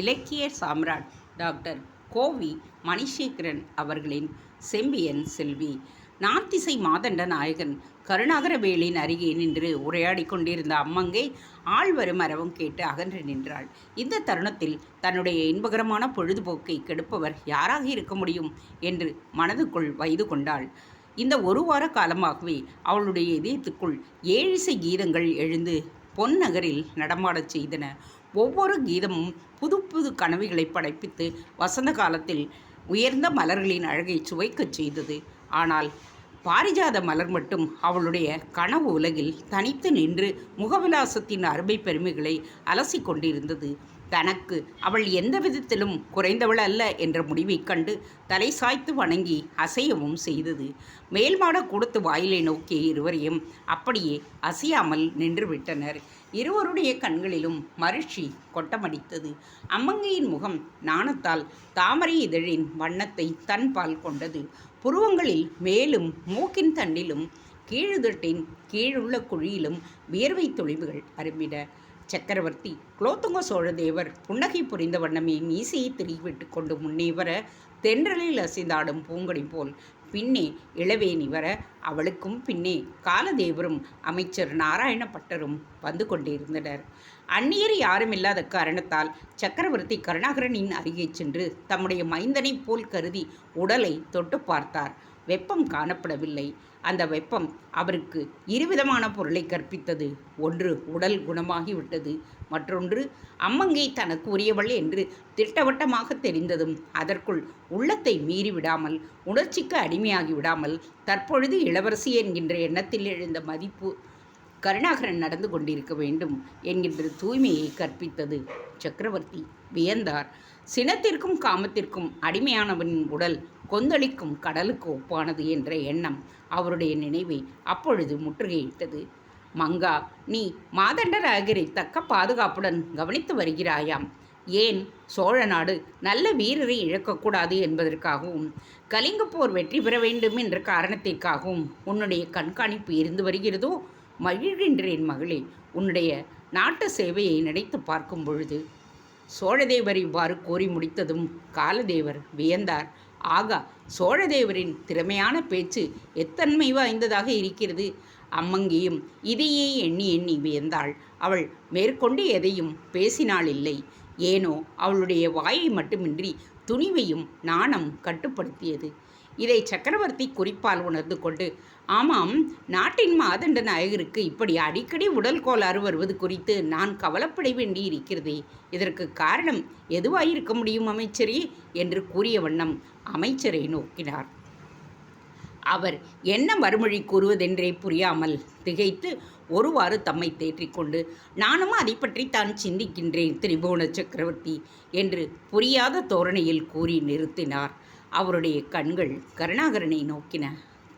இலக்கிய சாம்ராட் டாக்டர் கோவி மணிசேகரன் அவர்களின் செம்பியன் செல்வி. நாத்திசை மாதண்ட நாயகன் கருணாகரவேலின் அருகே நின்று உரையாடி கொண்டிருந்த அம்மங்கை ஆழ்வரும் அரவும் கேட்டு அகன்று நின்றாள். இந்த தருணத்தில் தன்னுடைய இன்பகரமான பொழுதுபோக்கை கெடுப்பவர் யாராக இருக்க முடியும் என்று மனதுக்குள் வைது கொண்டாள். இந்த ஒரு வார காலமாகவே அவளுடைய இதயத்துக்குள் ஏழிசை கீதங்கள் எழுந்து பொன்னகரில் நடமாடச் செய்தன. ஒவ்வொரு கீதமும் புது புது கனவுகளை படைப்பித்து வசந்த காலத்தில் உயர்ந்த மலர்களின் அழகை சுவைக்கச் செய்தது. ஆனால் பாரிஜாத மலர் மட்டும் அவளுடைய கனவு உலகில் தனித்து நின்று முகவிலாசத்தின் அருமை பெருமைகளை அலசி கொண்டிருந்தது. தனக்கு அவள் எந்த விதத்திலும் குறைந்தவள் அல்ல என்ற முடிவைக் கண்டு தலை சாய்த்து வணங்கி அசையவும் செய்தது. மேல்மாட கொடுத்து வாயிலை நோக்கிய இருவரையும் அப்படியே அசையாமல் நின்று விட்டனர் இருவருடைய கண்களிலும் மகிழ்ச்சி கொட்டமடித்தது. அம்மங்கையின் முகம் நாணத்தால் தாமரை இதழின் வண்ணத்தை தன்பால் கொண்டது. புருவங்களில் மேலும் மூக்கின் தண்டிலும் கீழுதட்டின் கீழுள்ள குழியிலும் வியர்வை தொழிவுகள் அரும்பிட சக்கரவர்த்தி குலோத்துங்க சோழதேவர் புன்னகை புரிந்த வண்ணமே மீசையை திருவிட்டு கொண்டு முன்னே வர தென்றலில் அசைந்தாடும் பூங்கொடி போல் பின்னே இளவேணி வர அவளுக்கும் பின்னே காலதேவரும் அமைச்சர் நாராயண பட்டரும் வந்து கொண்டிருந்தனர். அந்நியர் யாருமில்லாத காரணத்தால் சக்கரவர்த்தி கருணாகரனின் அருகே சென்று தம்முடைய மைந்தனைப் போல் கருதி உடலை தொட்டு பார்த்தார். வெப்பம் காணப்படவில்லை. அந்த வெப்பம் அவருக்கு இருவிதமான பொருளை கற்பித்தது. ஒன்று உடல் குணமாகிவிட்டது மற்றொன்று அம்மங்கை தனக்கு உரியவள் என்று திட்டவட்டமாக தெரிந்ததும் அதற்குள் உள்ளத்தை மீறி விடாமல் உணர்ச்சிக்கு அடிமையாகி விடாமல் தற்பொழுது இளவரசி என்கின்ற எண்ணத்தில் எழுந்த மதிப்பு கருணாகரன் நடந்து கொண்டிருக்க வேண்டும் என்கின்ற தூய்மையை கற்பித்தது. சக்கரவர்த்தி வியந்தார். சினத்திற்கும் காமத்திற்கும் அடிமையானவனின் உடல் கொந்தளிக்கும் கடலுக்கு ஒப்பானது என்ற எண்ணம் அவருடைய நினைவை அப்பொழுது முற்றுகையிட்டது. மங்கா நீ மாதண்டராகரை தக்க பாதுகாப்புடன் கவனித்து வருகிறாயாம். ஏன்? சோழ நாடு நல்ல வீரரை இழக்கக்கூடாது என்பதற்காகவும் கலிங்க போர் வெற்றி பெற வேண்டும் என்ற காரணத்திற்காகவும் உன்னுடைய கண்காணிப்பு இருந்து வருகிறதோ? மகிழ்கின்றேன் மகளே உன்னுடைய நாட்டு சேவையை நினைத்து பார்க்கும் பொழுது சோழதேவர் இவ்வாறு கூறி முடித்ததும் காலதேவர் வியந்தார். ஆகா சோழதேவரின் திறமையான பேச்சு எத்தன்மை வாய்ந்ததாக இருக்கிறது? அம்மங்கியும் இதையே எண்ணி எண்ணி வியந்தாள். அவள் மேற்கொண்டு எதையும் பேசினாள் இல்லை ஏனோ அவளுடைய வாயை மட்டுமின்றி துணிவையும் நாணம் கட்டுப்படுத்தியது. இதை சக்கரவர்த்தி குறிப்பால் உணர்ந்து கொண்டு ஆமாம் நாட்டின் மாதண்ட நாயகருக்கு இப்படி அடிக்கடி உடல் கோளாறு வருவது குறித்து நான் கவலைப்பட வேண்டி இருக்கிறதே இதற்கு காரணம் எதுவாயிருக்க முடியும் அமைச்சரே? என்று கூறிய வண்ணம் அமைச்சரை நோக்கினார். அவர் என்ன மறுமொழி கூறுவதென்றே புரியாமல் திகைத்து ஒருவாறு தம்மை தேற்றிக்கொண்டு நானும் அதை பற்றி தான் சிந்திக்கின்றேன் திரிபுவன சக்கரவர்த்தி என்று புரியாத தோரணையில் கூறி நிறுத்தினார். அவருடைய கண்கள் கருணாகரனை நோக்கின.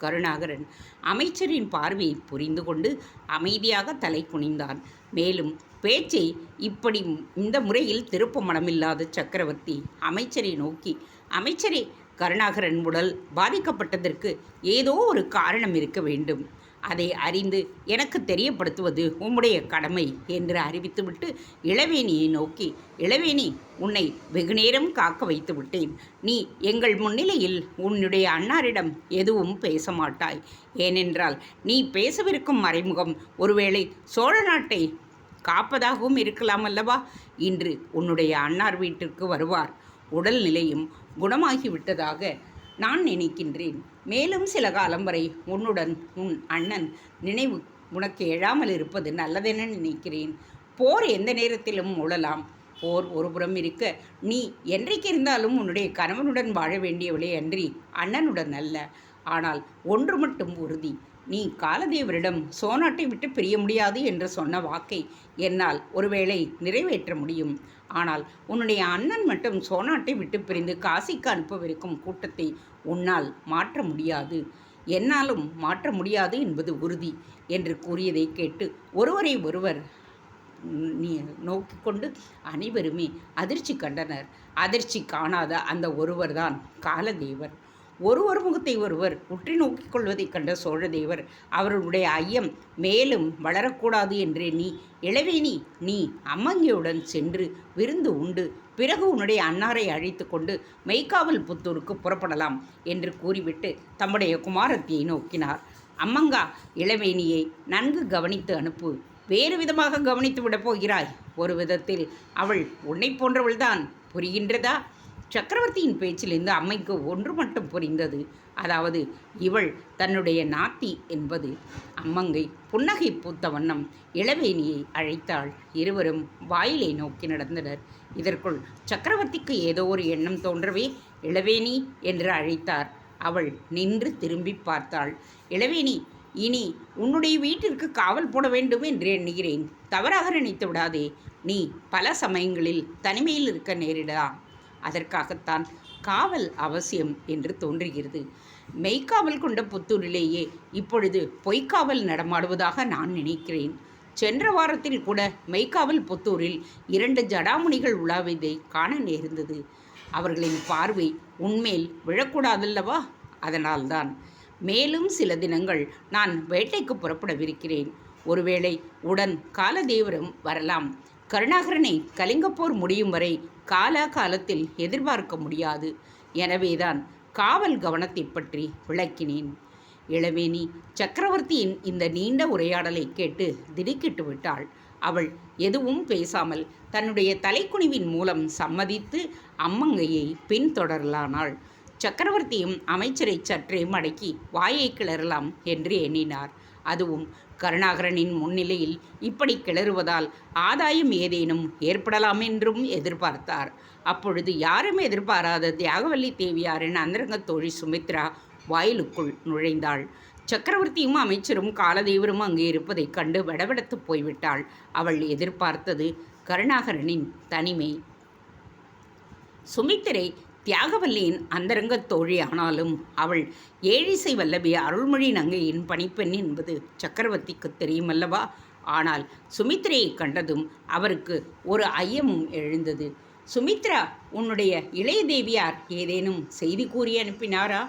கருணாகரன் அமைச்சரின் பார்வையை புரிந்து கொண்டு அமைதியாக தலை குனிந்தான். மேலும் பேச்சை இப்படி இந்த முறையில் திருப்ப மனமில்லாத சக்கரவர்த்தி அமைச்சரை நோக்கி அமைச்சரே கருணாகரன் உடல் பாதிக்கப்பட்டதற்கு ஏதோ ஒரு காரணம் இருக்க வேண்டும். அதை அறிந்து எனக்கு தெரியப்படுத்துவது உம்முடைய கடமை என்று அறிவித்துவிட்டு இளவேணியை நோக்கி இளவேணி உன்னை வெகுநேரம் காக்க வைத்து விட்டேன். நீ எங்கள் முன்னிலையில் உன்னுடைய அன்னாரிடம் எதுவும் பேச மாட்டாய். ஏனென்றால் நீ பேசவிருக்கும் மறைமுகம் ஒருவேளை சோழ நாட்டை காப்பதாகவும் இருக்கலாம் அல்லவா இன்று உன்னுடைய அன்னார் வீட்டிற்கு வருவார். உடல் நிலையும் குணமாகிவிட்டதாக நான் நினைக்கின்றேன். மேலும் சில காலம் வரை உன்னுடன் உன் அண்ணன் நினைவு உனக்கு எழாமல் இருப்பது நல்லதென நினைக்கிறேன். போர் எந்த நேரத்திலும் மூழலாம் போர் ஒருபுறம் இருக்க நீ என்றைக்கு இருந்தாலும் உன்னுடைய கணவனுடன் வாழ வேண்டியவளே அன்றி அண்ணனுடன் அல்ல. ஆனால் ஒன்று மட்டும் உறுதி. நீ காலதேவரிடம் சோனாட்டை விட்டு பிரிய முடியாது என்று சொன்ன வாக்கை என்னால் ஒருவேளை நிறைவேற்ற முடியும். ஆனால் உன்னுடைய அண்ணன் மட்டும் சோனாட்டை விட்டு பிரிந்து காசிக்கு அனுப்பவிருக்கும் கூட்டத்தை உன்னால் மாற்ற முடியாது. என்னாலும் மாற்ற முடியாது என்பது உறுதி என்று கூறியதை கேட்டு ஒருவரை ஒருவர் நீ நோக்கி கொண்டு அனைவருமே அதிர்ச்சி கண்டனர். அதிர்ச்சி காணாத அந்த ஒருவர்தான் காலதேவர். ஒருவர் முகத்தை ஒருவர் உற்றி நோக்கிக் கொள்வதைக் கண்ட சோழதேவர் அவர்களுடைய ஐயம் மேலும் வளரக்கூடாது என்று நீ இளவேணி நீ அம்மங்கியுடன் சென்று விருந்து உண்டு. பிறகு உன்னுடைய அன்னாரை அழைத்து கொண்டு மெய்க்காவல் புத்தூருக்கு புறப்படலாம் என்று கூறிவிட்டு தம்முடைய குமாரத்தியை நோக்கினார். அம்மங்கா இளவேணியை நன்கு கவனித்து அனுப்பு. வேறு விதமாக கவனித்து விடப் போகிறாய். ஒரு விதத்தில் அவள் உன்னை போன்றவள்தான். புரிகின்றதா? சக்கரவர்த்தியின் பேச்சிலிருந்து அம்மைக்கு ஒன்று மட்டும் புரிந்தது. அதாவது இவள் தன்னுடைய நாத்தி என்பது. அம்மங்கை புன்னகை பூத்த வண்ணம் இளவேணியை அழைத்தாள். இருவரும் வாயிலை நோக்கி நடந்தனர். இதற்குள் சக்கரவர்த்திக்கு ஏதோ ஒரு எண்ணம் தோன்றவே இளவேணி என்று அழைத்தார். அவள் நின்று திரும்பி பார்த்தாள். இளவேணி இனி உன்னுடைய வீட்டிற்கு காவல் போட வேண்டும் என்று எண்ணுகிறேன். தவறாக நினைத்து விடாதே. நீ பல சமயங்களில் தனிமையில் இருக்க நேரிடலாம். அதற்காகத்தான் காவல் அவசியம் என்று தோன்றுகிறது. மெய்க்காவல் கொண்ட புத்தூரிலேயே இப்பொழுது பொய்க்காவல் நடமாடுவதாக நான் நினைக்கிறேன். சென்ற வாரத்தில் கூட மெய்க்காவல் புத்தூரில் இரண்டு ஜடாமுனிகள் உலாவதை காண நேர்ந்தது. அவர்களின் பார்வை உன்மேல் விழக்கூடாதல்லவா? அதனால்தான். மேலும் சில தினங்கள் நான் வேட்டைக்கு புறப்படவிருக்கிறேன். ஒருவேளை உடன் காலதேவரும் வரலாம். கருணாகரனை கலிங்கப்போர் முடியும் வரை காலாகாலத்தில் எதிர்பார்க்க முடியாது. எனவேதான் காவல் கவனத்தை பற்றி விளக்கினேன். இளவேணி சக்கரவர்த்தியின் இந்த நீண்ட உரையாடலை கேட்டு திடுக்கிட்டு விட்டாள். அவள் எதுவும் பேசாமல் தன்னுடைய தலைக்குனிவின் மூலம் சம்மதித்து அம்மங்கையை பின்தொடரலானாள். சக்கரவர்த்தியும் அமைச்சரை சற்றே மடக்கி வாயை கிளறலாம் என்று எண்ணினார். அதுவும் கருணாகரனின் முன்னிலையில் இப்படி கிளறுவதால் ஆதாயம் ஏதேனும் ஏற்படலாம் என்றும் எதிர்பார்த்தார். அப்பொழுது யாரும் எதிர்பாராத தியாகவல்லி தேவியாரின் அந்தரங்க தோழி சுமித்ரா வாயிலுக்குள் நுழைந்தாள். சக்கரவர்த்தியும் அமைச்சரும் காலதேவரும் அங்கே இருப்பதைக் கண்டு வடவெடுத்து போய்விட்டாள். அவள் எதிர்பார்த்தது கருணாகரனின் தனிமை. சுமித்திரை தியாகவல்லியின் அந்தரங்க தோழி ஆனாலும் அவள் ஏழிசை வல்லபி அருள்மொழி நங்கையின் பணிப்பெண் என்பது சக்கரவர்த்திக்கு தெரியுமல்லவா? ஆனால் சுமித்ரையை கண்டதும் அவருக்கு ஒரு ஐயமும் எழுந்தது. சுமித்ரா உன்னுடைய இளைய தேவியார் ஏதேனும் செய்தி கூறி அனுப்பினாரா?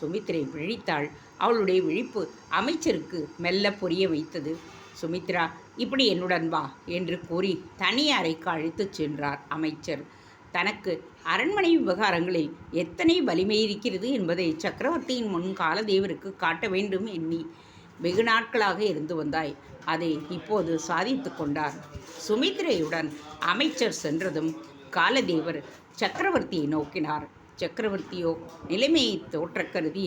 சுமித்ரை விழித்தாள். அவளுடைய விழிப்பு அமைச்சருக்கு மெல்ல புரிய வைத்தது. சுமித்ரா இப்படி என்னுடன் வா என்று கூறி தனி அறைக்கு அழைத்துச் சென்றார் அமைச்சர். தனக்கு அரண்மனை விவகாரங்களில் எத்தனை வலிமை இருக்கிறது என்பதை சக்கரவர்த்தியின் முன் காலதேவருக்கு காட்ட வேண்டும் எண்ணி வெகு நாட்களாக இருந்து வந்தாய். அதை இப்போது சாதித்து கொண்டார். சுமித்ரையுடன் அமைச்சர் சென்றதும் காலதேவர் சக்கரவர்த்தியை நோக்கினார். சக்கரவர்த்தியோ நிலைமையை தோற்ற கருதி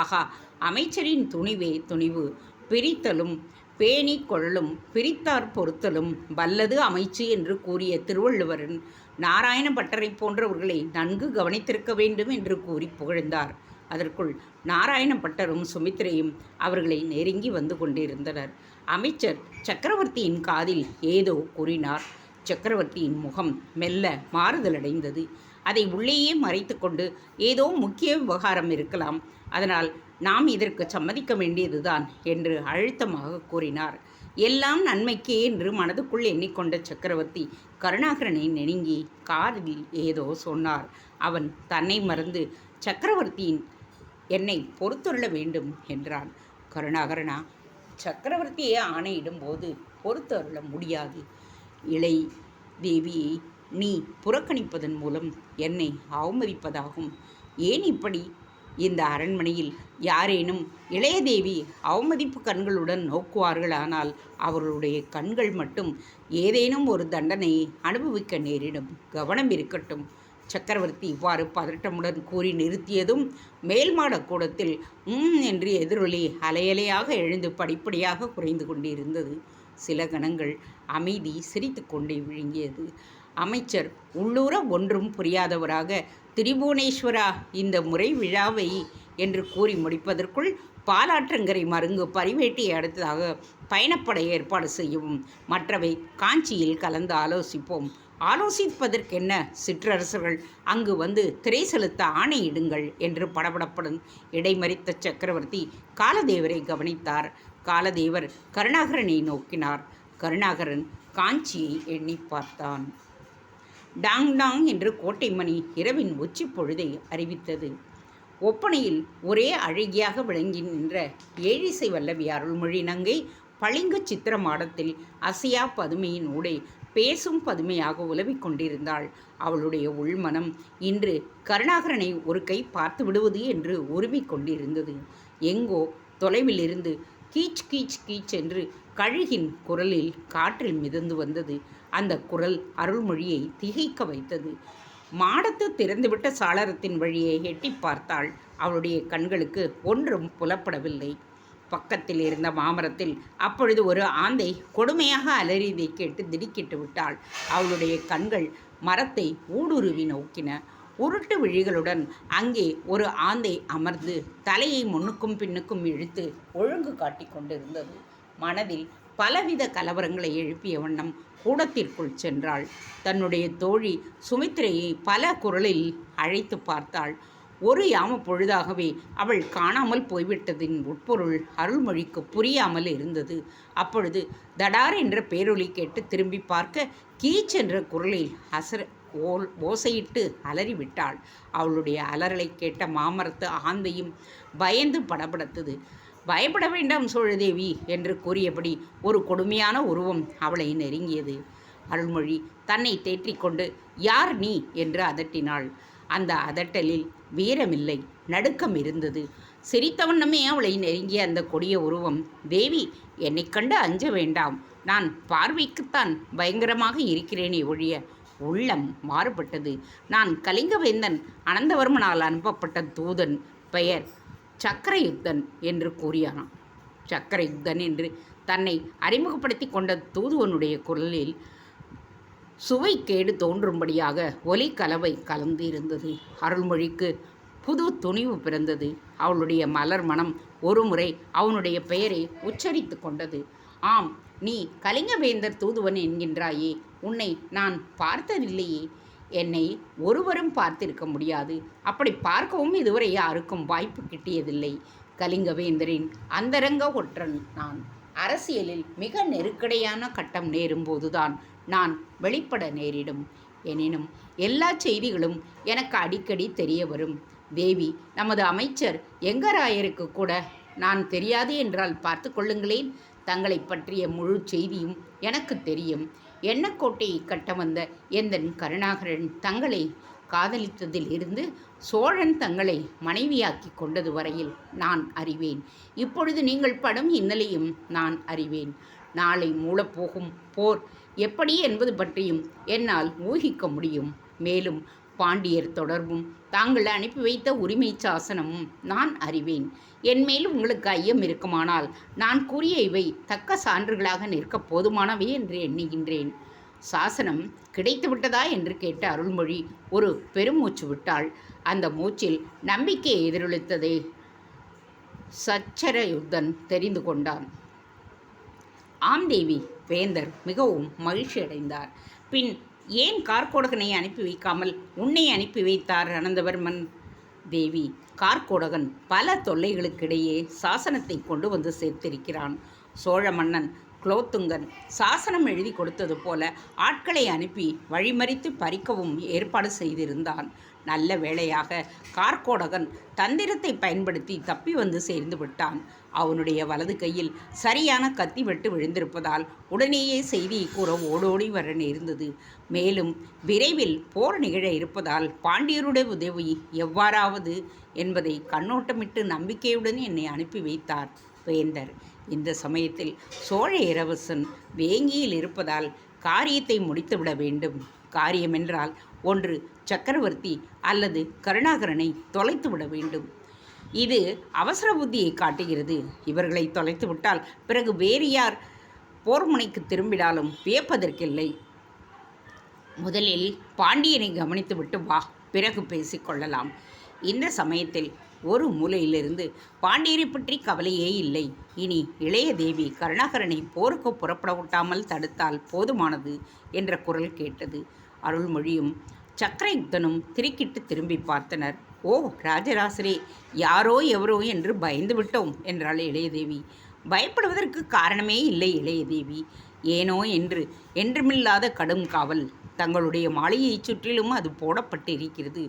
ஆகா அமைச்சரின் துணிவே துணிவு. பிரித்தலும் பேணி கொள்ளலும் பிரித்தார் பொறுத்தலும் வல்லது அமைச்சு என்று கூறிய திருவள்ளுவரன் நாராயண பட்டரை போன்றவர்களை நன்கு கவனித்திருக்க வேண்டும் என்று கூறி புகழ்ந்தார். அதற்குள் நாராயண பட்டரும் சுமித்திரையும் அவர்களை நெருங்கி வந்து கொண்டிருந்தனர். அமைச்சர் சக்கரவர்த்தியின் காதில் ஏதோ கூறினார். சக்கரவர்த்தியின் முகம் மெல்ல மாறுதலடைந்தது. அதை உள்ளேயே மறைத்து கொண்டு ஏதோ முக்கிய விவகாரம் இருக்கலாம். அதனால் நாம் இதற்கு சம்மதிக்க வேண்டியதுதான் என்று அழுத்தமாக கூறினார். எல்லாம் நன்மைக்கே என்று மனதுக்குள் எண்ணிக்கொண்ட சக்கரவர்த்தி கருணாகரனை நெருங்கி காதில் ஏதோ சொன்னார். அவன் தன்னை மறந்து சக்கரவர்த்தியின் என்னை பொறுத்துள்ள வேண்டும் என்றான். கருணாகரனா சக்கரவர்த்தியை ஆணையிடும் போது பொறுத்து அருள முடியாது. இளை தேவியை நீ புறக்கணிப்பதன் மூலம் என்னை அவமதிப்பதாகும். ஏன் இப்படி இந்த அரண்மனையில் யாரேனும் இளையதேவி அவமதிப்பு கண்களுடன் நோக்குவார்களானால் அவர்களுடைய கண்கள் மட்டும் ஏதேனும் ஒரு தண்டனையை அனுபவிக்க நேரிடும். கவனம் இருக்கட்டும். சக்கரவர்த்தி இவ்வாறு பதட்டமுடன் கூறி நிறுத்தியதும் மேல் கூடத்தில் உம் என்று எதிரொலி அலையலையாக எழுந்து படிப்படியாக குறைந்து கொண்டிருந்தது. சில கணங்கள் அமைதி சிரித்து கொண்டே விழுங்கியது. அமைச்சர் உள்ளூர ஒன்றும் புரியாதவராக திரிபுவனேஸ்வரா இந்த முறை விழாவை என்று கூறி முடிப்பதற்குள் பாலாற்றங்கரை மருங்கு பரிவேட்டியை அடுத்ததாக பயணப்பட ஏற்பாடு செய்யவும். மற்றவை காஞ்சியில் கலந்து ஆலோசிப்போம். ஆலோசிப்பதற்கென்ன சிற்றரசர்கள்? அங்கு வந்து திரை செலுத்த ஆணையிடுங்கள் என்று படபடப்படும் இடைமறித்த சக்கரவர்த்தி காலதேவரை கவனித்தார். காலதேவர் கருணாகரனை நோக்கினார். கருணாகரன் காஞ்சியை எண்ணி பார்த்தான். டாங் டாங் என்று கோட்டை மணி இரவின் உச்சி பொழுதை அறிவித்தது. ஒப்பனையில் ஒரே அழகியாக விளங்கி நின்ற ஏழிசை வல்லவி அருள்மொழி நங்கை பளிங்கு சித்திர மாடத்தில் அசையா பதுமையின் ஊடே பேசும் பதுமையாக உலவிக் கொண்டிருந்தாள். அவளுடைய உள்மனம் இன்று கருணாகரனை ஒரு கை பார்த்து விடுவது என்று உருவிக் கொண்டிருந்தது. எங்கோ தொலைவிலிருந்து கீச் கீச் கீச் என்று கழுகின் குரலில் காற்றில் மிதந்து வந்தது. அந்த குரல் அருள்மொழியை திகைக்க வைத்தது. மாடத்து திறந்துவிட்ட சாளரத்தின் வழியை எட்டிப் பார்த்தாள் அவளுடைய கண்களுக்கு ஒன்றும் புலப்படவில்லை. பக்கத்தில் இருந்த மாமரத்தில் அப்பொழுது ஒரு ஆந்தை கொடுமையாக அலறியதை கேட்டு திடுக்கிட்டு விட்டாள். அவளுடைய கண்கள் மரத்தை ஊடுருவி நோக்கின. உருட்டு விழிகளுடன் அங்கே ஒரு ஆந்தை அமர்ந்து தலையை முன்னுக்கும் பின்னுக்கும் இழுத்து ஒழுங்கு காட்டிக் கொண்டிருந்தது. மனதில் பலவித கலவரங்களை எழுப்பிய வண்ணம் கூடத்திற்குள் சென்றாள். தன்னுடைய தோழி சுமித்திரையை பல குரலில் அழைத்து பார்த்தாள். ஒரு யாம பொழுதாகவே அவள் காணாமல் போய்விட்டதின் உட்பொருள் அருள்மொழிக்கு புரியாமல் இருந்தது. அப்பொழுது தடார் என்ற பேரொலி கேட்டு திரும்பி பார்க்க கீச் என்ற குரலில் அசர ஓல் ஓசையிட்டு அலறிவிட்டாள். அவளுடைய அலறலை கேட்ட மாமரத்து ஆந்தையும் பயந்து படபடத்தது. பயப்பட வேண்டாம் சோழதேவி என்று கூறியபடி ஒரு கொடுமையான உருவம் அவளை நெருங்கியது. அருள்மொழி தன்னை தேற்றிக்கொண்டு யார் நீ? என்று அதட்டினாள். அந்த அதட்டலில் வீரமில்லை நடுக்கம் இருந்தது. சிரித்தவண்ணமே அவளை நெருங்கிய அந்த கொடிய உருவம் தேவி என்னை கண்டு அஞ்ச வேண்டாம். நான் பார்வைக்குத்தான் பயங்கரமாக இருக்கிறேனே ஒழிய உள்ளம் மாறுபட்டது. நான் கலிங்கவேந்தன் அனந்தவர்மனால் அனுப்பப்பட்ட தூதன் பெயர் சக்கரயுத்தன் என்று கூறியானான் சக்கரயுத்தன் என்று தன்னை அறிமுகப்படுத்தி கொண்ட தூதுவனுடைய குரலில் சுவைக்கேடு தோன்றும்படியாக ஒலி கலவை கலந்து இருந்தது. அருள்மொழிக்கு புது துணிவு பிறந்தது. அவளுடைய மலர் மனம் ஒருமுறை அவனுடைய பெயரை உச்சரித்து கொண்டது. ஆம் நீ கலிங்கவேந்தர் தூதுவன் என்கின்றாயே உன்னை நான் பார்த்ததில்லையே. என்னை ஒருவரும் பார்த்திருக்க முடியாது. அப்படி பார்க்கவும் இதுவரை யாருக்கும் வாய்ப்பு கிட்டியதில்லை. கலிங்கவேந்தரின் அந்தரங்க ஒற்றன் நான். அரசியலில் மிக நெருக்கடியான கட்டம் நேரும்போதுதான் நான் வெளிப்பட நேரிடும். எனினும் எல்லா செய்திகளும் எனக்கு அடிக்கடி தெரிய வரும். தேவி நமது அமைச்சர் எங்கராயருக்கு கூட நான் தெரியாது என்றால் பார்த்து கொள்ளுங்களேன். தங்களை பற்றிய முழு செய்தியும் எனக்கு தெரியும். எண்ணக்கோட்டையை கட்ட வந்த எந்தன் கருணாகரன் தங்களை காதலித்ததில் இருந்து சோழன் தங்களை மனைவியாக்கி கொண்டது வரையில் நான் அறிவேன். இப்பொழுது நீங்கள் படும் இன்னலையும் நான் அறிவேன். நாளை மூளப்போகும் போர் எப்படி என்பது பற்றியும் என்னால் ஊகிக்க முடியும். மேலும் பாண்டியர் தொடர்பும் தாங்கள் அனுப்பி வைத்த உரிமை சாசனமும் நான் அறிவேன். என் மேல் உங்களுக்கு ஐயம் இருக்குமானால் நான் கூறிய இவை தக்க சான்றுகளாக நிற்க போதுமானவை என்று எண்ணுகின்றேன். சாசனம் கிடைத்துவிட்டதா என்று கேட்ட அருள்மொழி ஒரு பெருமூச்சு விட்டாள். அந்த மூச்சில் நம்பிக்கை எதிரொலித்ததை சச்சரயுத்தன் தெரிந்து கொண்டான். ஆம் தேவி வேந்தர் மிகவும் மகிழ்ச்சி அடைந்தார் பின் ஏன் கார்கோடகனை அனுப்பி வைக்காமல் உன்னை அனுப்பி வைத்தார் அனந்தவர்மன்? தேவி கார்கோடகன் பல தொல்லைகளுக்கிடையே சாசனத்தை கொண்டு வந்து சேர்த்திருக்கிறான். சோழ மன்னன் குலோத்துங்கன் சாசனம் எழுதி கொடுத்தது போல ஆட்களை அனுப்பி வழிமறித்து பறிக்கவும் ஏற்பாடு செய்திருந்தான். நல்ல வேளையாக கார்கோடகன் தந்திரத்தை பயன்படுத்தி தப்பி வந்து சேர்ந்து விட்டான். அவனுடைய வலது கையில் சரியான கத்தி வெட்டு விழுந்திருப்பதால் உடனேயே செய்தியை கூற ஓடோடி வர நேர்ந்தது. மேலும் விரைவில் போர் நிகழ இருப்பதால் பாண்டியருடைய உதவி எவ்வாறாவது என்பதை கண்ணோட்டமிட்டு நம்பிக்கையுடன் என்னை அனுப்பி வைத்தார் வேந்தர். இந்த சமயத்தில் சோழ இளவரசன் வேங்கியில் இருப்பதால் காரியத்தை முடித்துவிட வேண்டும். காரியமென்றால் ஒன்று சக்கரவர்த்தி அல்லது கருணாகரனை தொலைத்துவிட வேண்டும். இது அவசர புத்தியை காட்டுகிறது. இவர்களை தொலைத்து விட்டால் பிறகு வேறு யார் போர்முனைக்கு திரும்பினாலும் வியப்பதற்கில்லை. முதலில் பாண்டியனை கவனித்துவிட்டு வா பிறகு பேசிக்கொள்ளலாம் இந்த சமயத்தில் ஒரு மூலையிலிருந்து பாண்டியரை பற்றி கவலையே இல்லை. இனி இளைய தேவி கருணாகரனை போருக்கு புறப்பட விட்டாமல் தடுத்தால் போதுமானது என்ற குரல் கேட்டது. அருள்மொழியும் சக்கரயுக்தனும் திருக்கிட்டு திரும்பி பார்த்தனர். ஓ ராஜராசரே யாரோ எவரோ என்று பயந்து விட்டோம் என்றாள் இளையதேவி. பயப்படுவதற்கு காரணமே இல்லை இளையதேவி. ஏனோ என்று என்றுமில்லாத கடும் காவல். தங்களுடைய மாளிகையைச் சுற்றிலும் அது போடப்பட்டு இருக்கிறது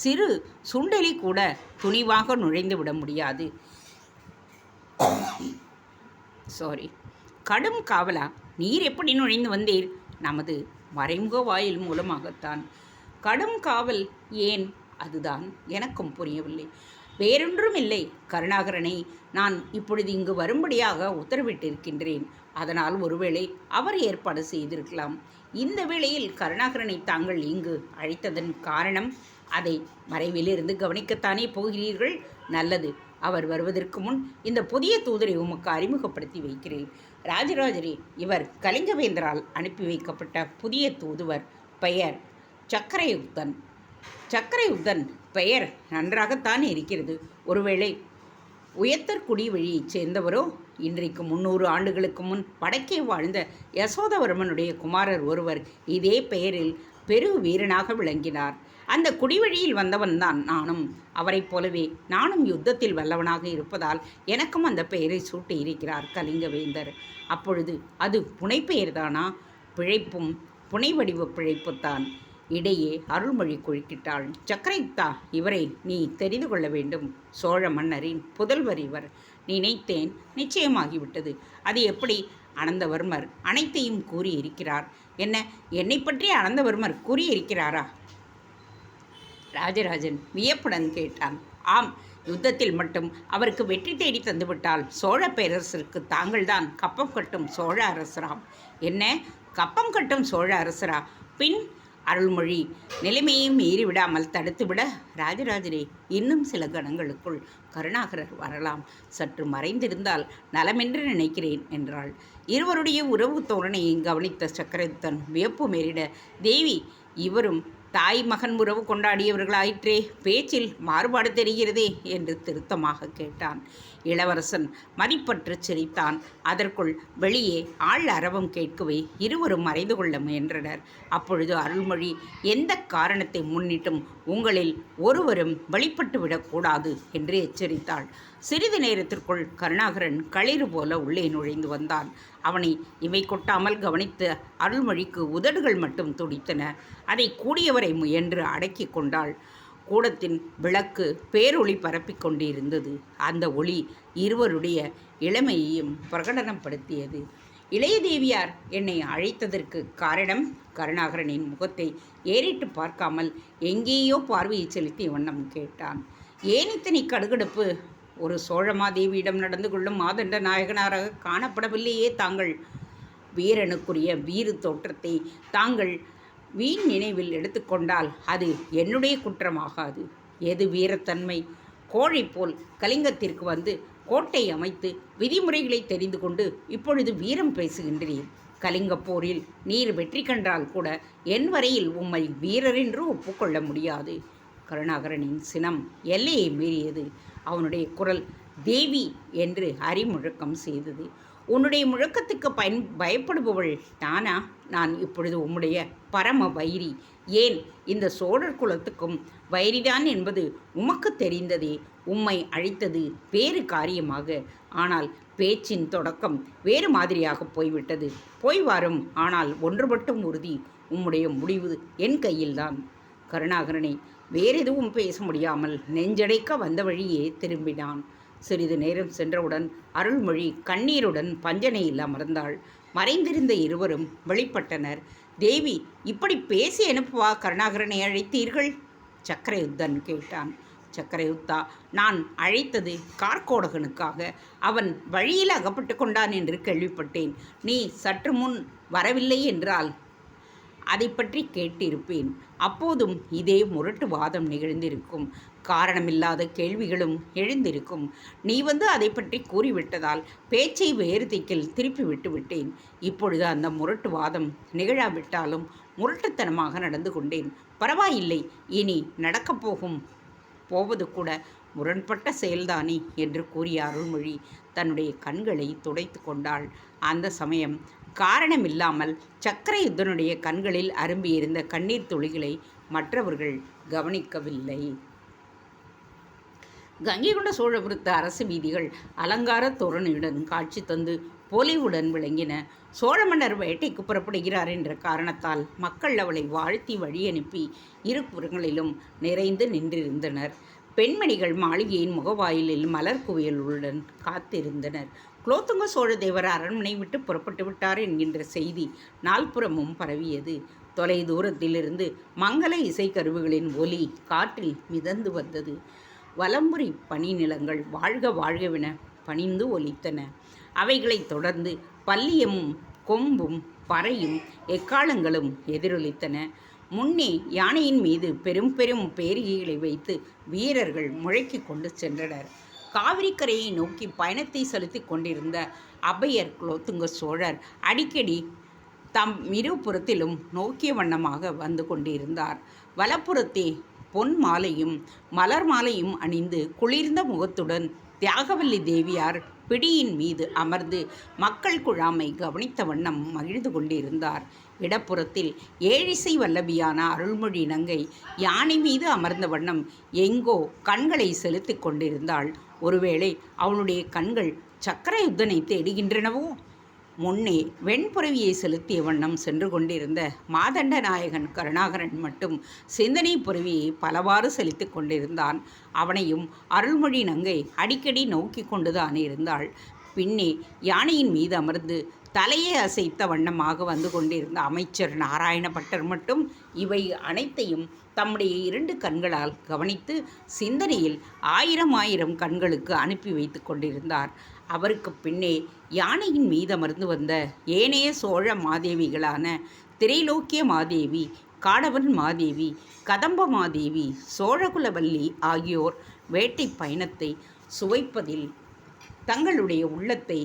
சிறு சுண்டலி கூட துணிவாக நுழைந்து விட முடியாது. சாரி கடும் காவலா? நீர் எப்படி நுழைந்து வந்தீர்? நமது மறைமுக வாயில் மூலமாகத்தான். கடும் காவல் ஏன் அதுதான்? எனக்கும் புரியவில்லை. வேறொன்றும் இல்லை. கருணாகரனை நான் இப்பொழுது இங்கு வரும்படியாக உத்தரவிட்டிருக்கின்றேன். அதனால் ஒருவேளை அவர் ஏற்பாடு செய்திருக்கலாம். இந்த வேளையில் கருணாகரனை தாங்கள் இங்கு அழைத்ததன் காரணம் அதை மறைவிலிருந்து கவனிக்கத்தானே போகிறீர்கள்? நல்லது. அவர் வருவதற்கு முன் இந்த புதிய தூதரை உமக்கு அறிமுகப்படுத்தி வைக்கிறேன். ராஜராஜரே இவர் கலிங்கவேந்தரால் அனுப்பி வைக்கப்பட்ட புதிய தூதுவர் பெயர் சக்கரயுக்தன். சக்கரயுக்தன் பெயர் நன்றாகத்தான் இருக்கிறது. ஒருவேளை உயர்த்தற்குடி வழியைச் சேர்ந்தவரோ இன்றைக்கு முன்னூறு ஆண்டுகளுக்கு முன் வடக்கே வாழ்ந்த யசோதவர்மனுடைய குமாரர் ஒருவர் இதே பெயரில் பெரு வீரனாக விளங்கினார். அந்த குடிவழியில் வந்தவன்தான் நானும். அவரைப் போலவே நானும் யுத்தத்தில் வல்லவனாக இருப்பதால் எனக்கும் அந்த பெயரை சூட்டி இருக்கிறார் கலிங்கவேந்தர். அப்பொழுது அது புனைப்பெயர்தானா? பிழைப்பும் புனை வடிவ பிழைப்புத்தான். இடையே அருள்மொழி குறுக்கிட்டாள். சக்கரைத்தா இவரை நீ தெரிந்து கொள்ள வேண்டும். சோழ மன்னரின் புதல்வர் இவர். நினைத்தேன் நிச்சயமாகிவிட்டது. அது எப்படி? அனந்தவர்மர் அனைத்தையும் கூறியிருக்கிறார். என்ன? என்னை பற்றி அனந்தவர்மர் கூறியிருக்கிறாரா? ராஜராஜன் வியப்புடன் கேட்டான். ஆம் யுத்தத்தில் மட்டும் அவருக்கு வெற்றி தேடி தந்துவிட்டால் சோழ பேரரசருக்கு தாங்கள்தான் கப்பம் கட்டும் சோழ அரசராம். என்ன? கப்பம் கட்டும் சோழ அரசரா? பின் அருள்மொழி. நிலைமையை மீறிவிடாமல் தடுத்துவிட ராஜராஜரே இன்னும் சில கணங்களுக்குள் கருணாகரர் வரலாம். சற்று மறைந்திருந்தால் நலமென்று நினைக்கிறேன் என்றாள். இருவருடைய உறவு தோரணையை கவனித்த சக்கரத்தன் வியப்பு மேறிட தேவி இவரும் தாய் மகன் உறவு கொண்டாடியவர்களாயிற்றே பேச்சில் மாறுபாடு தெரிகிறதே? என்று திருத்தமாக கேட்டான். இளவரசன் மதிப்பற்று சிரித்தான். அதற்குள் வெளியே ஆள் அரவம் கேட்கவே இருவரும் மறைந்து கொள்ள முயன்றனர். அப்பொழுது அருள்மொழி எந்த காரணத்தை முன்னிட்டும் உங்களில் ஒருவரும் வெளிப்பட்டு விடக்கூடாது என்று எச்சரித்தாள். சிறிது நேரத்திற்குள் கருணாகரன் களிறு போல உள்ளே நுழைந்து வந்தான். அவனை இவை கொட்டாமல் கவனித்த அருள்மொழிக்கு உதடுகள் மட்டும் துடித்தன. அதை கூடியவரை முயன்று அடக்கி கொண்டாள். கூடத்தின் விளக்கு பேரொளி பரப்பிக் கொண்டிருந்தது. அந்த ஒளி இருவருடைய இளமையையும் பிரகடனப்படுத்தியது. இளைய தேவியார் என்னை அழைத்ததற்கு காரணம் கருணாகரனின் முகத்தை ஏறிட்டு பார்க்காமல் எங்கேயோ பார்வையை செலுத்திய வண்ணம் கேட்டான். ஏன் இத்தனை கடுகடுப்பு? ஒரு சோழமாதேவியிடம் நடந்து கொள்ளும் மாதண்ட நாயகனாராக காணப்படவில்லையே தாங்கள். வீரனுக்குரிய வீறு தோற்றத்தை தாங்கள் வீண் நினைவில் எடுத்துக்கொண்டால் அது என்னுடைய குற்றமாகாது. எது வீரத்தன்மை? கோழை போல் கலிங்கத்திற்கு வந்து கோட்டை அமைத்து விதிமுறைகளை தெரிந்து கொண்டு இப்பொழுது வீரம் பேசுகின்றீர். கலிங்கப் போரில் நீர் வெற்றி கண்டால் கூட என் வரையில் உம்மை வீரரென்று ஒப்புக்கொள்ள முடியாது. கருணாகரனின் சினம் எல்லையை மீறியது. அவனுடைய குரல் தேவி என்று அறிமுழக்கம் செய்தது. உன்னுடைய முழக்கத்துக்கு பயன் பயப்படுபவள் நானா நான் இப்பொழுது உம்முடைய பரம வைரி. ஏன்? இந்த சோழர் குலத்துக்கும் வைரிதான் என்பது உமக்கு தெரிந்ததே. உம்மை அழைத்தது வேறு காரியமாக. ஆனால் பேச்சின் தொடக்கம் வேறு மாதிரியாக போய்விட்டது. போய் வாரும் ஆனால் ஒன்று மட்டும் உறுதி உம்முடைய முடிவு என் கையில்தான். கருணாகரனை வேறெதுவும் பேச முடியாமல் நெஞ்சடைக்க வந்த வழியே திரும்பினான். சிறிது நேரம் சென்றவுடன் அருள்மொழி கண்ணீருடன் பஞ்சனையில் அமர்ந்தாள். மறைந்திருந்த இருவரும் வெளிப்பட்டனர். தேவி இப்படி பேசி அனுப்புவா கருணாகரனை அழைத்தீர்கள்? சக்கரயுத்தன் கேட்டான். சக்கரயுத்தா நான் அழைத்தது கார்கோடகனுக்காக அவன் வழியில் அகப்பட்டு கொண்டான் என்று கேள்விப்பட்டேன். நீ சற்று முன் வரவில்லை என்றால் அதை பற்றி கேட்டிருப்பேன். அப்போதும் இதே முரட்டு வாதம் நிகழ்ந்திருக்கும். காரணமில்லாத கேள்விகளும் எழுந்திருக்கும். நீ வந்து அதை பற்றி கூறிவிட்டதால் பேச்சை வேறு திக்கில் திருப்பி விட்டு விட்டேன் இப்பொழுது அந்த முரட்டு வாதம் நிகழாவிட்டாலும் முரட்டுத்தனமாக நடந்து கொண்டேன். பரவாயில்லை இனி நடக்கப் போகும் போவது கூட முரண்பட்ட செயல்தானே என்று கூறிய அருள்மொழி தன்னுடைய கண்களை துடைத்து கொண்டாள். அந்த சமயம் காரணமில்லாமல் சக்கரயுத்தனுடைய கண்களில் அரும்பியிருந்த கண்ணீர் துளிகளை மற்றவர்கள் கவனிக்கவில்லை. கங்கை கொண்ட சோழபுரத்த அரசு வீதிகள் அலங்கார தோரணையுடன் காட்சி தந்து பொலிவுடன் விளங்கின. சோழ மன்னர் வேட்டைக்கு புறப்படுகிறார் என்ற காரணத்தால் மக்கள் அவளை வாழ்த்தி வழி அனுப்பி இருபுறங்களிலும் நிறைந்து நின்றிருந்தனர். பெண்மணிகள் மாளிகையின் முகவாயிலில் மலர் குவியலுடன் காத்திருந்தனர். குலோத்துங்க சோழ தேவர் அரண்மனை விட்டு புறப்பட்டு விட்டார் என்கின்ற செய்தி நால்புறமும் பரவியது. தொலை தூரத்திலிருந்து மங்கள இசைக்கருவிகளின் ஒலி காற்றில் மிதந்து வந்தது. வலம்புரி பனி நிலங்கள் வாழ்க வாழ்கவென பணிந்து ஒலித்தன. அவைகளைத் தொடர்ந்து பல்லியமும் கொம்பும் பறையும் எக்காலங்களும் எதிரொலித்தன. முன்னே யானையின் மீது பெரும் பெரும் பேரிகைகளை வைத்து வீரர்கள் முழக்கி கொண்டு சென்றனர். காவிரிக்கரையை நோக்கி பயணத்தை செலுத்தி கொண்டிருந்த அபயர் குலோத்துங்க சோழர் அடிக்கடி தம் இருபுறத்திலும் நோக்கிய வண்ணமாக வந்து கொண்டிருந்தார். வலப்புறத்தே பொன் மாலையும் மலர் மாலையும் அணிந்து குளிர்ந்த முகத்துடன் தியாகவல்லி தேவியார் பிடியின் மீது அமர்ந்து மக்கள் குழாமை கவனித்த வண்ணம் மகிழ்ந்து கொண்டிருந்தார். இடப்புறத்தில் ஏழிசை வல்லபியான அருள்மொழி நங்கை யானை மீது அமர்ந்த வண்ணம் எங்கோ கண்களை செலுத்தி கொண்டிருந்தாள். ஒருவேளை அவளுடைய கண்கள் சக்கர யுத்தனை தேடுகின்றனவோ? முன்னே வெண்புறவியை செலுத்திய வண்ணம் சென்று கொண்டிருந்த மாதண்ட நாயகன் கருணாகரன் மட்டும் சிந்தனை புறவியை பலவாறு செலுத்தி கொண்டிருந்தான். அவனையும் அருள்மொழி நங்கை அடிக்கடி நோக்கி கொண்டுதான் இருந்தாள். பின்னே யானையின் மீது அமர்ந்து தலையை அசைத்த வண்ணமாக வந்து கொண்டிருந்த அமைச்சர் நாராயணபட்டர் மட்டும் இவை அனைத்தையும் தம்முடைய இரண்டு கண்களால் கவனித்து சிந்தனையில் ஆயிரம் ஆயிரம் கண்களுக்கு அனுப்பி வைத்து கொண்டிருந்தார். அவருக்கு பின்னே யானையின் மீது அமர்ந்து வந்த ஏனைய சோழ மாதேவிகளான திரைலோக்கிய மாதேவி காடவன் மாதேவி கதம்ப மாதேவி சோழகுலவல்லி ஆகியோர் வேட்டை பயணத்தை சுவைப்பதில் தங்களுடைய உள்ளத்தை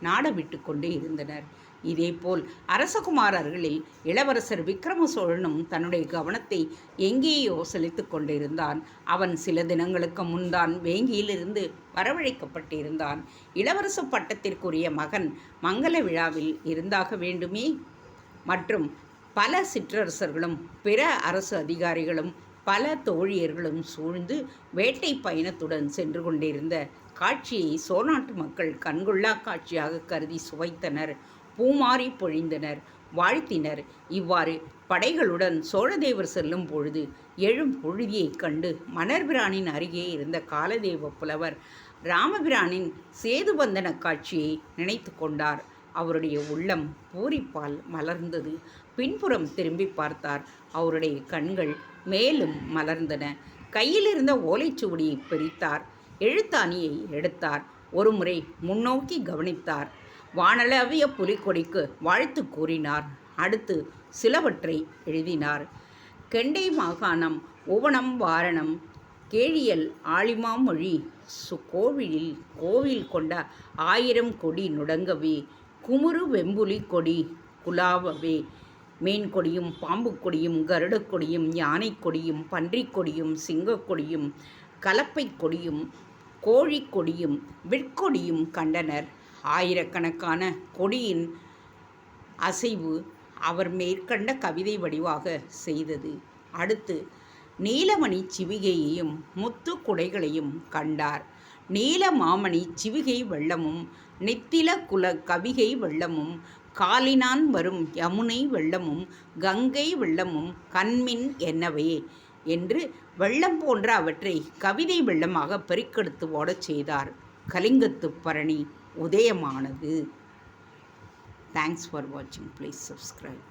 நாடவிட்டு கொண்டே இருந்தனர். இதேபோல் அரசகுமாரர்களில் இளவரசர் விக்ரம சோழனும் தன்னுடைய கவனத்தை எங்கேயோ செலுத்து கொண்டிருந்தான். அவன் சில தினங்களுக்கு முன்தான் வேங்கியிலிருந்து வரவழைக்கப்பட்டிருந்தான். இளவரச பட்டத்திற்குரிய மகன் மங்கள விழாவில் இருந்தாக வேண்டுமே? மற்றும் பல சிற்றரசர்களும் பிற அரசு அதிகாரிகளும் பல தோழியர்களும் சூழ்ந்து வேட்டை பயணத்துடன் சென்று கொண்டிருந்த காட்சியை சோநாட்டு மக்கள் கண்கொள்ளா காட்சியாக கருதி சுவைத்தனர். பூமாறி பொழிந்தனர். வாழ்த்தினர். இவ்வாறு படைகளுடன் சோழதேவர் செல்லும் பொழுது எழும் பொழுதியைக் கண்டு மணர்பிரானின் அருகே இருந்த காலதேவ புலவர் ராமபிரானின் சேதுபந்தன காட்சியை நினைத்து கொண்டார். அவருடைய உள்ளம் பூரிப்பால் மலர்ந்தது. பின்புறம் திரும்பி பார்த்தார். அவருடைய கண்கள் மேலும் மலர்ந்தன. கையில் இருந்த ஓலைச்சுவடியை பிரித்தார். எழுத்தாணியை எடுத்தார். ஒருமுறை முன்னோக்கி கவனித்தார். வானளவிய புலிக்கொடிக்கு வாழ்த்து கூறினார். அடுத்து சிலவற்றை எழுதினார். கெண்டை மாகாணம் உவனம் வாரணம் கேழியல் ஆளிமாமொழி சு கோவிலில் கோவில் கொண்ட ஆயிரம் கொடி நுடங்கவே குமுறு வெம்புலி கொடி குலாவவே மீன் கொடியும் பாம்பு கொடியும் கருடக் கொடியும் யானை கொடியும் பன்றிக் கொடியும் சிங்கக் கொடியும் கலப்பை கொடியும் கோழிக் கொடியும் விற்கொடியும் கண்டனர். ஆயிரக்கணக்கான கொடியின் அசைவு அவர் மேற்கண்ட கவிதை வடிவாக செய்தது. அடுத்து நீலமணி சிவிகையையும் முத்து குடைகளையும் கண்டார். நீல மாமணி சிவிகை வெள்ளமும் நித்தில குல கவிகை வெள்ளமும் காலினான் வரும் யமுனை வெள்ளமும் கங்கை வெள்ளமும் கண்மின் என்னவே என்று வெள்ளம் போன்ற அவற்றை கவிதை வெள்ளமாக பெருக்கெடுத்து ஓடச் செய்தார். கலிங்கத்து பரணி உதயமானது. தேங்க்ஸ் ஃபார் வாட்சிங் ப்ளீஸ் சப்ஸ்கிரைப்